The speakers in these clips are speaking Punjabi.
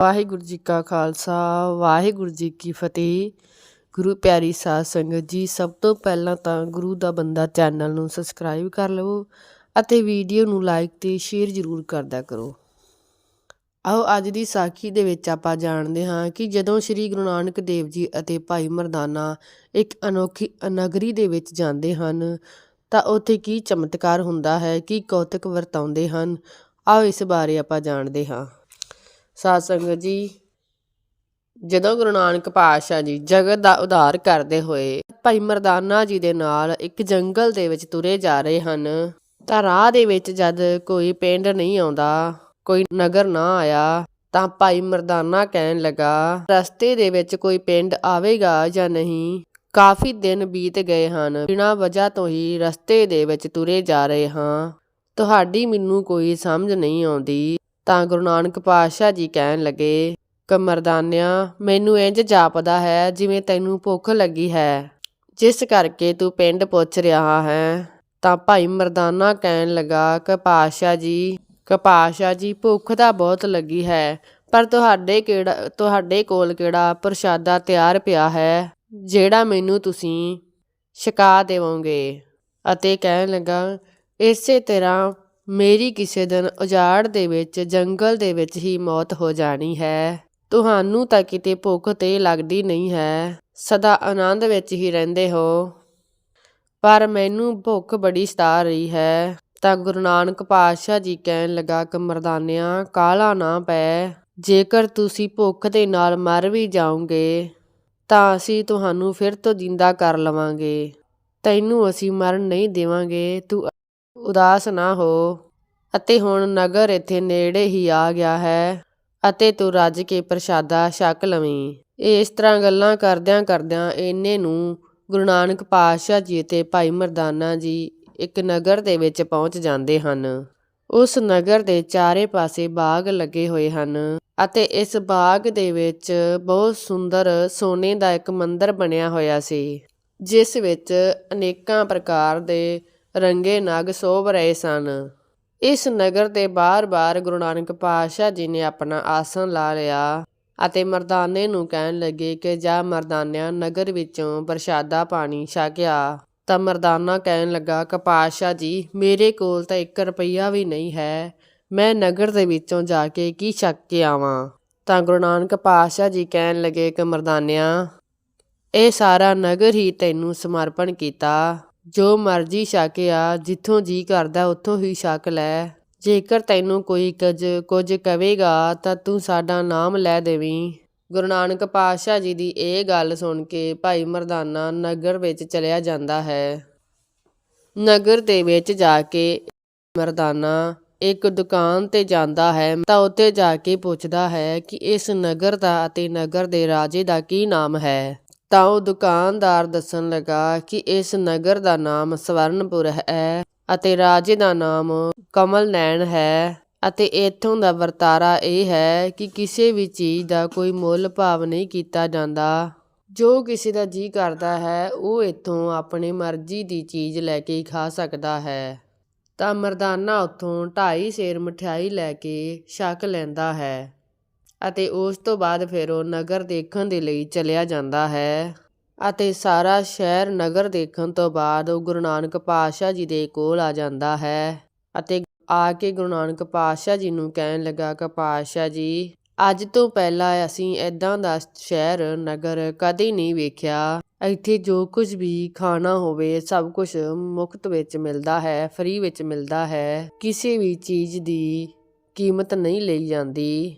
ਵਾਹਿਗੁਰੂ ਜੀ ਕਾ ਖਾਲਸਾ, ਵਾਹਿਗੁਰੂ ਜੀ ਕੀ ਫਤਿਹ। ਗੁਰੂ ਪਿਆਰੀ ਸਾਧ ਸੰਗਤ ਜੀ, ਸਭ ਤੋਂ ਪਹਿਲਾਂ ਤਾਂ ਗੁਰੂ ਦਾ ਬੰਦਾ ਚੈਨਲ ਨੂੰ ਸਬਸਕ੍ਰਾਈਬ ਕਰ ਲਵੋ ਅਤੇ ਵੀਡੀਓ ਨੂੰ ਲਾਈਕ ਤੇ ਸ਼ੇਅਰ ਜ਼ਰੂਰ ਕਰਦਾ ਕਰੋ। ਆਓ, ਅੱਜ ਦੀ ਸਾਖੀ ਦੇ ਵਿੱਚ ਆਪਾਂ ਜਾਣਦੇ ਹਾਂ ਕਿ ਜਦੋਂ ਸ੍ਰੀ ਗੁਰੂ ਨਾਨਕ ਦੇਵ ਜੀ ਅਤੇ ਭਾਈ ਮਰਦਾਨਾ ਇੱਕ ਅਨੋਖੀ ਨਗਰੀ ਦੇ ਵਿੱਚ ਜਾਂਦੇ ਹਨ, ਤਾਂ ਉੱਥੇ ਕੀ ਚਮਤਕਾਰ ਹੁੰਦਾ ਹੈ, ਕੀ ਕੌਤਕ ਵਰਤਾਉਂਦੇ ਹਨ, ਆਓ ਇਸ ਬਾਰੇ ਆਪਾਂ ਜਾਣਦੇ ਹਾਂ। ਸਾਧ ਸੰਗਤ ਜੀ, ਜਦੋਂ ਗੁਰੂ ਨਾਨਕ ਪਾਤਸ਼ਾਹ ਜੀ ਜਗਤ ਦਾ ਉਧਾਰ ਕਰਦੇ ਹੋਏ ਭਾਈ ਮਰਦਾਨਾ ਜੀ ਦੇ ਨਾਲ ਇੱਕ ਜੰਗਲ ਦੇ ਵਿੱਚ ਤੁਰੇ ਜਾ ਰਹੇ ਹਨ, ਤਾਂ ਰਾਹ ਦੇ ਵਿੱਚ ਜਦ ਕੋਈ ਪਿੰਡ ਨਹੀਂ ਆਉਂਦਾ, ਕੋਈ ਨਗਰ ਨਾ ਆਇਆ, ਤਾਂ ਭਾਈ ਮਰਦਾਨਾ ਕਹਿਣ ਲੱਗਾ, ਰਸਤੇ ਦੇ ਵਿੱਚ ਕੋਈ ਪਿੰਡ ਆਵੇਗਾ ਜਾਂ ਨਹੀਂ? ਕਾਫੀ ਦਿਨ ਬੀਤ ਗਏ ਹਨ। ਬਿਨਾਂ ਵਜ੍ਹਾ ਤੋਂ ਹੀ ਰਸਤੇ ਦੇ ਵਿੱਚ ਤੁਰੇ ਜਾ ਰਹੇ ਹਾਂ। ਤੁਹਾਡੀ ਮੈਨੂੰ ਕੋਈ ਸਮਝ ਨਹੀਂ ਆਉਂਦੀ। ਤਾਂ ਗੁਰੂ ਨਾਨਕ ਪਾਤਸ਼ਾਹ ਜੀ ਕਹਿਣ ਲੱਗੇ, ਕਮਰਦਾਨਿਆ, ਮੈਨੂੰ ਇੰਜ ਜਾਪਦਾ ਹੈ ਜਿਵੇਂ ਤੈਨੂੰ ਭੁੱਖ ਲੱਗੀ ਹੈ। ਜਿਸ ਕਰਕੇ ਤੂੰ ਪਿੰਡ ਪੁੱਛ ਰਿਹਾ ਹੈ ਤਾਂ ਭਾਈ ਮਰਦਾਨਾ ਕਹਿਣ ਲੱਗਾ, ਕਿ ਪਾਤਸ਼ਾਹ ਜੀ, ਕਿ ਜੀ, ਭੁੱਖ ਤਾਂ ਬਹੁਤ ਲੱਗੀ ਹੈ, ਪਰ ਤੁਹਾਡੇ ਕਿਹੜਾ, ਤੁਹਾਡੇ ਕੋਲ ਕਿਹੜਾ ਪ੍ਰਸ਼ਾਦਾ ਤਿਆਰ ਪਿਆ ਹੈ, ਜਿਹੜਾ ਮੈਨੂੰ ਤੁਸੀਂ ਛਕਾ ਦੇਵੋਗੇ ਅਤੇ ਕਹਿਣ ਲੱਗਾ, ਇਸੇ ਤਰ੍ਹਾਂ ਮੇਰੀ ਕਿਸੇ ਦਿਨ ਉਜਾੜ ਦੇ ਵਿੱਚ, ਜੰਗਲ ਦੇ ਵਿੱਚ ਹੀ ਮੌਤ ਹੋ ਜਾਣੀ ਹੈ। ਤੁਹਾਨੂੰ ਤਾਂ ਕਿਤੇ ਭੁੱਖ ਤੇ ਲੱਗਦੀ ਨਹੀਂ ਹੈ। ਸਦਾ ਆਨੰਦ ਵਿੱਚ ਹੀ ਰਹਿੰਦੇ ਹੋ। ਪਰ ਮੈਨੂੰ ਭੁੱਖ ਬੜੀ ਸਤਾ ਰਹੀ ਹੈ। ਤਾਂ ਗੁਰੂ ਨਾਨਕ ਪਾਤਸ਼ਾਹ ਜੀ ਕਹਿਣ ਲੱਗਾ ਕਿ ਮਰਦਾਨਿਆਂ ਕਾਲਾ ਨਾ ਪੈ। ਜੇਕਰ ਤੁਸੀਂ ਭੁੱਖ ਦੇ ਨਾਲ ਮਰ ਵੀ ਜਾਓਗੇ, ਤਾਂ ਅਸੀਂ ਤੁਹਾਨੂੰ ਫਿਰ ਤੋਂ ਜਿੰਦਾ ਕਰ ਲਵਾਂਗੇ। ਤੈਨੂੰ ਅਸੀਂ ਮਰਨ ਨਹੀਂ ਦੇਵਾਂਗੇ। ਤੂੰ ਉਦਾਸ ਨਾ ਹੋ। ਅਤੇ ਹੁਣ ਨਗਰ ਇੱਥੇ ਨੇੜੇ ਹੀ ਆ ਗਿਆ ਹੈ ਅਤੇ ਤੂੰ ਰੱਜ ਕੇ ਪ੍ਰਸ਼ਾਦਾ ਛਕ ਲਵੀਂ। ਇਸ ਤਰ੍ਹਾਂ ਗੱਲਾਂ ਕਰਦਿਆਂ ਕਰਦਿਆਂ ਇਹਨੇ ਨੂੰ ਗੁਰੂ ਨਾਨਕ ਪਾਤਸ਼ਾਹ ਜੀ ਤੇ ਭਾਈ ਮਰਦਾਨਾ ਜੀ ਇੱਕ ਨਗਰ ਦੇ ਵਿੱਚ ਪਹੁੰਚ ਜਾਂਦੇ ਹਨ। ਉਸ ਨਗਰ ਦੇ ਚਾਰੇ ਪਾਸੇ ਬਾਗ ਲੱਗੇ ਹੋਏ ਹਨ ਅਤੇ ਇਸ ਬਾਗ ਦੇ ਵਿੱਚ ਬਹੁਤ ਸੁੰਦਰ ਸੋਨੇ ਦਾ ਇੱਕ ਮੰਦਿਰ ਬਣਿਆ ਹੋਇਆ ਸੀ, ਜਿਸ ਵਿੱਚ ਅਨੇਕਾਂ ਪ੍ਰਕਾਰ ਦੇ ਰੰਗੇ ਨਗ ਸੋਭ ਰਹੇ ਸਨ। ਇਸ ਨਗਰ ਦੇ ਬਾਰ-ਬਾਰ ਗੁਰੂ ਨਾਨਕ ਪਾਤਸ਼ਾਹ ਜੀ ਨੇ ਆਪਣਾ ਆਸਣ ਲਾ ਲਿਆ ਅਤੇ ਮਰਦਾਨੇ ਨੂੰ ਕਹਿਣ ਲੱਗੇ ਕਿ ਜਾ ਮਰਦਾਨਿਆਂ ਨਗਰ ਵਿੱਚੋਂ ਪ੍ਰਸ਼ਾਦਾ ਪਾਣੀ ਛਕਿਆ। ਤਾਂ ਮਰਦਾਨਾ ਕਹਿਣ ਲੱਗਾ, ਕਿ ਪਾਤਸ਼ਾਹ ਜੀ, ਮੇਰੇ ਕੋਲ ਤਾਂ 1 ਰੁਪਈਆ ਵੀ ਨਹੀਂ ਹੈ। ਮੈਂ ਨਗਰ ਦੇ ਵਿੱਚੋਂ ਜਾ ਕੇ ਕੀ ਛਕ ਕੇ ਆਵਾਂ? ਤਾਂ ਗੁਰੂ ਨਾਨਕ ਪਾਤਸ਼ਾਹ ਜੀ ਕਹਿਣ ਲੱਗੇ ਕਿ ਮਰਦਾਨਿਆਂ, ਇਹ ਸਾਰਾ ਨਗਰ ਹੀ ਤੈਨੂੰ ਸਮਰਪਣ ਕੀਤਾ। ਜੋ ਮਰਜ਼ੀ ਛਕ ਆ, ਜਿੱਥੋਂ ਜੀ ਕਰਦਾ ਉੱਥੋਂ ਹੀ ਛਕ ਲੈ। ਜੇਕਰ ਤੈਨੂੰ ਕੋਈ ਕੁਝ ਕੁਝ ਕਵੇਗਾ ਤਾਂ ਤੂੰ ਸਾਡਾ ਨਾਮ ਲੈ ਦੇਵੀਂ। ਗੁਰੂ ਨਾਨਕ ਪਾਤਸ਼ਾਹ ਜੀ ਦੀ ਇਹ ਗੱਲ ਸੁਣ ਕੇ ਭਾਈ ਮਰਦਾਨਾ ਨਗਰ ਵਿੱਚ ਚਲਿਆ ਜਾਂਦਾ ਹੈ। ਨਗਰ ਦੇ ਵਿੱਚ ਜਾ ਕੇ ਮਰਦਾਨਾ ਇੱਕ ਦੁਕਾਨ ਤੇ ਜਾਂਦਾ ਹੈ, ਤਾਂ ਉੱਥੇ ਜਾ ਕੇ ਪੁੱਛਦਾ ਹੈ ਕਿ ਇਸ ਨਗਰ ਦਾ ਅਤੇ ਨਗਰ ਦੇ ਰਾਜੇ ਦਾ ਕੀ ਨਾਮ ਹੈ। ਤਾਂ ਉਹ ਦੁਕਾਨਦਾਰ ਦੱਸਣ ਲੱਗਾ ਕਿ ਇਸ ਨਗਰ ਦਾ ਨਾਮ ਸਵਰਨਪੁਰ ਹੈ ਅਤੇ ਰਾਜੇ ਦਾ ਨਾਮ ਕਮਲ ਨੈਣ ਹੈ ਅਤੇ ਇੱਥੋਂ ਦਾ ਵਰਤਾਰਾ ਇਹ ਹੈ ਕਿ ਕਿਸੇ ਵੀ ਚੀਜ਼ ਦਾ ਕੋਈ ਮੁੱਲ ਭਾਵ ਨਹੀਂ ਕੀਤਾ ਜਾਂਦਾ। ਜੋ ਕਿਸੇ ਦਾ ਜੀ ਕਰਦਾ ਹੈ, ਉਹ ਇੱਥੋਂ ਆਪਣੀ ਮਰਜ਼ੀ ਦੀ ਚੀਜ਼ ਲੈ ਕੇ ਖਾ ਸਕਦਾ ਹੈ। ਤਾਂ ਮਰਦਾਨਾ ਉੱਥੋਂ ਢਾਈ ਸੇਰ ਮਠਿਆਈ ਲੈ ਕੇ ਛਕ ਲੈਂਦਾ ਹੈ। ਅਤੇ ਉਸ ਤੋਂ ਬਾਅਦ ਫਿਰ ਉਹ ਨਗਰ ਦੇਖਣ ਦੇ ਲਈ ਚਲਿਆ ਜਾਂਦਾ ਹੈ। ਅਤੇ ਸਾਰਾ ਸ਼ਹਿਰ ਨਗਰ ਦੇਖਣ ਤੋਂ ਬਾਅਦ ਉਹ ਗੁਰੂ ਨਾਨਕ ਪਾਤਸ਼ਾਹ ਜੀ ਦੇ ਕੋਲ ਆ ਜਾਂਦਾ ਹੈ। ਅਤੇ ਆ ਕੇ ਗੁਰੂ ਨਾਨਕ ਪਾਤਸ਼ਾਹ ਜੀ ਨੂੰ ਕਹਿਣ ਲੱਗਾ, ਕਿ ਪਾਤਸ਼ਾਹ ਜੀ, ਅੱਜ ਤੋਂ ਪਹਿਲਾਂ ਅਸੀਂ ਐਦਾਂ ਦਾ ਸ਼ਹਿਰ, ਨਗਰ ਕਦੇ ਨਹੀਂ ਵੇਖਿਆ। ਇੱਥੇ ਜੋ ਕੁਝ ਵੀ ਖਾਣਾ ਹੋਵੇ, ਸਭ ਕੁਝ ਮੁਫਤ ਵਿੱਚ ਮਿਲਦਾ ਹੈ, ਫ੍ਰੀ ਵਿੱਚ ਮਿਲਦਾ ਹੈ। ਕਿਸੇ ਵੀ ਚੀਜ਼ ਦੀ ਕੀਮਤ ਨਹੀਂ ਲਈ ਜਾਂਦੀ।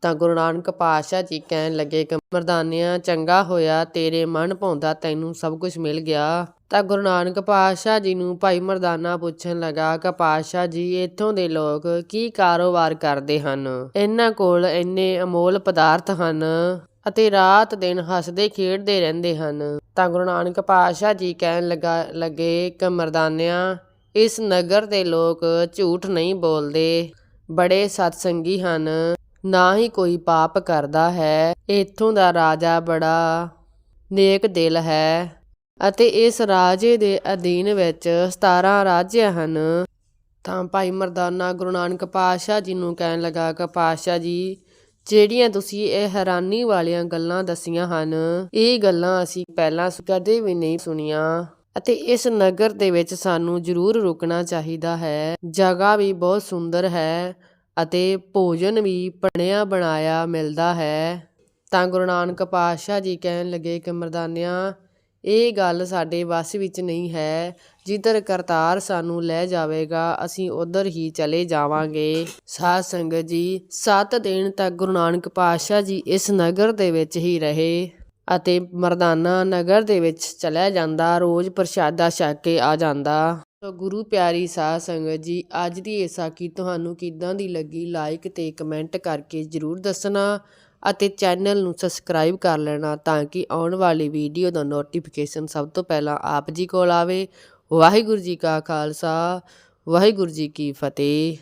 ਤਾਂ ਗੁਰੂ ਨਾਨਕ ਪਾਤਸ਼ਾਹ ਜੀ ਕਹਿਣ ਲੱਗੇ ਕਿ ਮਰਦਾਨਿਆਂ ਚੰਗਾ ਹੋਇਆ, ਤੇਰੇ ਮਨ ਭਾਉਂਦਾ ਤੈਨੂੰ ਸਭ ਕੁਝ ਮਿਲ ਗਿਆ। ਤਾਂ ਗੁਰੂ ਨਾਨਕ ਪਾਤਸ਼ਾਹ ਜੀ ਨੂੰ ਭਾਈ ਮਰਦਾਨਾ ਪੁੱਛਣ ਲੱਗਾ ਕਿ ਪਾਤਸ਼ਾਹ ਜੀ, ਇੱਥੋਂ ਦੇ ਲੋਕ ਕੀ ਕਾਰੋਬਾਰ ਕਰਦੇ ਹਨ? ਇਹਨਾਂ ਕੋਲ ਇੰਨੇ ਅਮੋਲ ਪਦਾਰਥ ਹਨ ਅਤੇ ਰਾਤ ਦਿਨ ਹੱਸਦੇ, ਖੇਡਦੇ ਰਹਿੰਦੇ ਹਨ। ਤਾਂ ਗੁਰੂ ਨਾਨਕ ਪਾਤਸ਼ਾਹ ਜੀ ਕਹਿਣ ਲੱਗਾ, ਲੱਗੇ ਕਿ ਮਰਦਾਨਿਆਂ ਇਸ ਨਗਰ ਦੇ ਲੋਕ ਝੂਠ ਨਹੀਂ ਬੋਲਦੇ। ਬੜੇ ਸਤਸੰਗੀ ਹਨ। ਨਾ ਹੀ ਕੋਈ ਪਾਪ ਕਰਦਾ ਹੈ। ਇੱਥੋਂ ਦਾ ਰਾਜਾ ਬੜਾ ਨੇਕ ਦਿਲ ਹੈ ਅਤੇ ਇਸ ਰਾਜੇ ਦੇ ਅਧੀਨ ਵਿੱਚ 17 ਰਾਜ੍य ਹਨ। ਤਾਂ ਭਾਈ ਮਰਦਾਨਾ ਗੁਰੂ ਨਾਨਕ ਪਾਤਸ਼ਾਹ ਜੀ ਨੂੰ ਕਹਿਣ ਲੱਗਾ ਕਿ ਪਾਤਸ਼ਾਹ ਜੀ, ਜਿਹੜੀਆਂ ਤੁਸੀਂ ਇਹ ਹੈਰਾਨੀ ਵਾਲੀਆਂ ਗੱਲਾਂ ਦੱਸੀਆਂ ਹਨ, ਇਹ ਗੱਲਾਂ ਅਸੀਂ ਪਹਿਲਾਂ ਕਦੇ ਵੀ ਨਹੀਂ ਸੁਣੀਆਂ ਅਤੇ ਇਸ ਨਗਰ ਦੇ ਵਿੱਚ ਸਾਨੂੰ ਜ਼ਰੂਰ ਰੁਕਣਾ ਚਾਹੀਦਾ ਹੈ। ਜਗ੍ਹਾ ਵੀ ਬਹੁਤ ਸੁੰਦਰ ਹੈ ਅਤੇ ਭੋਜਨ ਵੀ ਬਣਿਆ ਬਣਾਇਆ ਮਿਲਦਾ ਹੈ। ਤਾਂ ਗੁਰੂ ਨਾਨਕ ਪਾਤਸ਼ਾਹ ਜੀ ਕਹਿਣ ਲੱਗੇ ਕਿ ਮਰਦਾਨਿਆਂ, ਇਹ ਗੱਲ ਸਾਡੇ ਵੱਸ ਵਿੱਚ ਨਹੀਂ ਹੈ। ਜਿੱਧਰ ਕਰਤਾਰ ਸਾਨੂੰ ਲੈ ਜਾਵੇਗਾ, ਅਸੀਂ ਉਧਰ ਹੀ ਚਲੇ ਜਾਵਾਂਗੇ। ਸਾਧ ਸੰਗਤ ਜੀ, ਸੱਤ ਦਿਨ ਤੱਕ ਗੁਰੂ ਨਾਨਕ ਪਾਤਸ਼ਾਹ ਜੀ ਇਸ ਨਗਰ ਦੇ ਵਿੱਚ ਹੀ ਰਹੇ। ਅਤੇ ਮਰਦਾਨਾ ਨਗਰ ਦੇ ਵਿੱਚ ਚਲਿਆ ਜਾਂਦਾ, ਰੋਜ਼ ਪ੍ਰਸ਼ਾਦਾ ਛਕ ਕੇ ਆ ਜਾਂਦਾ। ਸੋ ਗੁਰੂ ਪਿਆਰੀ ਸਾਧ ਸੰਗਤ ਜੀ, ਅੱਜ ਦੀ ਇਹ ਸਾਖੀ ਤੁਹਾਨੂੰ ਕਿੱਦਾਂ ਦੀ ਲੱਗੀ? ਲਾਈਕ ਤੇ ਕਮੈਂਟ ਕਰਕੇ ਜਰੂਰ ਦੱਸਣਾ ਅਤੇ ਚੈਨਲ ਨੂੰ ਸਬਸਕ੍ਰਾਈਬ ਕਰ ਲੈਣਾ ਤਾਂ ਕਿ ਆਉਣ ਵਾਲੀ ਵੀਡੀਓ ਦਾ ਨੋਟੀਫਿਕੇਸ਼ਨ ਸਭ ਤੋਂ ਪਹਿਲਾਂ ਆਪ ਜੀ ਕੋਲ ਆਵੇ। ਵਾਹਿਗੁਰੂ ਜੀ ਕਾ ਖਾਲਸਾ, ਵਾਹਿਗੁਰੂ ਜੀ ਕੀ ਫਤਿਹ।